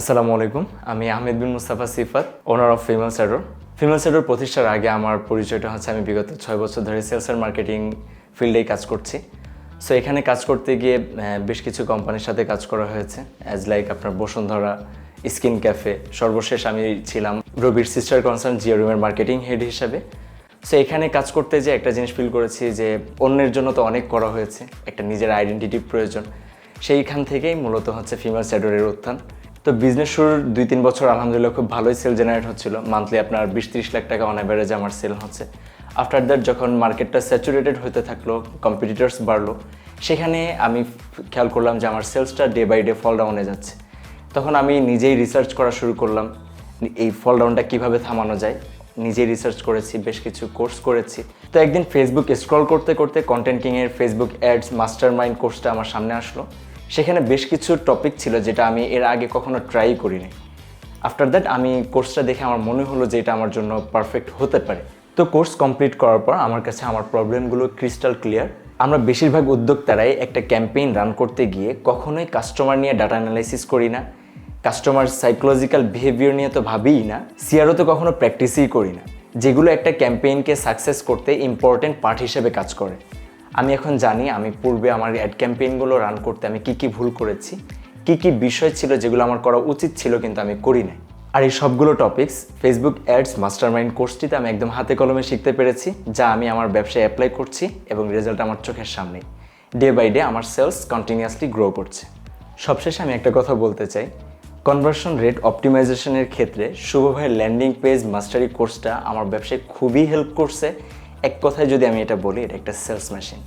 আসসালামু আলাইকুম। আমি Ahmed bin Mustafa Sifat owner of female স্যাডোর female স্যাডোর প্রতিষ্ঠার আগে আমার পরিচয়টা হচ্ছে আমি বিগত ছয় বছর ধরে সেলস অ্যান্ড মার্কেটিং ফিল্ডেই কাজ করছি। সো এখানে কাজ করতে গিয়ে বেশ কিছু কোম্পানির সাথে কাজ করা হয়েছে। অ্যাজ লাইক আপনার বসুন্ধরা স্কিন ক্যাফে। সর্বশেষ আমি ছিলাম রবির সিস্টার কনসার্ন জিও রুমের মার্কেটিং হেড হিসাবে। সো এখানে কাজ করতে যে একটা জিনিস ফিল করেছি যে অন্যের জন্য তো অনেক করা হয়েছে। একটা নিজের আইডেন্টিটি প্রয়োজন। সেইখান থেকেই মূলত হচ্ছে ফিমেল স্যাডোরের উত্থান। তো বিজনেস শুরুর দুই তিন বছর আলহামদুলিল্লাহ খুব ভালোই সেল জেনারেট হচ্ছিল। মান্থলি আপনার বিশ ত্রিশ লাখ টাকা অন অ্যাভারেজ আমার সেল হচ্ছে। আফটার দ্যাট যখন মার্কেটটা স্যাচুরেটেড হতে থাকল কম্পিটিটার্স বাড়লো, সেখানে আমি খেয়াল করলাম যে আমার সেলসটা ডে বাই ডে ফল ডাউনে যাচ্ছে। তখন আমি নিজেই রিসার্চ করা শুরু করলাম, এই ফল ডাউনটা কীভাবে থামানো যায়। নিজেই রিসার্চ করেছি, বেশ কিছু কোর্স করেছি। তো একদিন ফেসবুক স্ক্রল করতে করতে কন্টেন্ট কিংয়ের ফেসবুক অ্যাডস মাস্টার মাইন্ড কোর্সটা আমার সামনে আসলো। সেখানে বেশ কিছু টপিক ছিল যেটা আমি এর আগে কখনো ট্রাই করিনি। আফটার দ্যাট আমি কোর্সটা দেখে আমার মনে হলো যে এটা আমার জন্য পারফেক্ট হতে পারে। তো কোর্স কমপ্লিট করার পর আমার কাছে আমার প্রবলেমগুলো ক্রিস্টাল ক্লিয়ার আমরা বেশিরভাগ উদ্যোক্তারাই একটা ক্যাম্পেইন রান করতে গিয়ে কখনোই কাস্টমার নিয়ে ডাটা অ্যানালাইসিস করি না। কাস্টমার সাইকোলজিক্যাল বিহেভিয়ার নিয়ে তো ভাবিই না। সিআরও তো কখনো প্র্যাকটিসই করি না। যেগুলো একটা ক্যাম্পেইনকে সাকসেস করতে ইম্পর্টেন্ট পার্ট হিসেবে কাজ করে। আমি এখন জানি আমি পূর্বে আমার অ্যাড ক্যাম্পেইনগুলো রান করতে আমি কি কি ভুল করেছি, কি কি বিষয় ছিল যেগুলো আমার করা উচিত ছিল কিন্তু আমি করি নাই। আর এই সবগুলো টপিকস ফেসবুক অ্যাডস মাস্টারমাইন্ড কোর্সটিতে আমি একদম হাতে কলমে শিখতে পেরেছি, যা আমি আমার ব্যবসায় অ্যাপ্লাই করছি এবং রেজাল্ট আমার চোখের সামনেই। ডে বাই ডে আমার সেলস কন্টিনিউয়াসলি গ্রো করছে। সবশেষে আমি একটা কথা বলতে চাই কনভার্সন রেট অপটিমাইজেশনের ক্ষেত্রে শুভ ভাইয়ের ল্যান্ডিং পেজ মাস্টারি কোর্সটা আমার ব্যবসায় খুবই হেল্প করছে এক কথায় যদি আমি এটা বলি এটা একটা সেলস মেশিন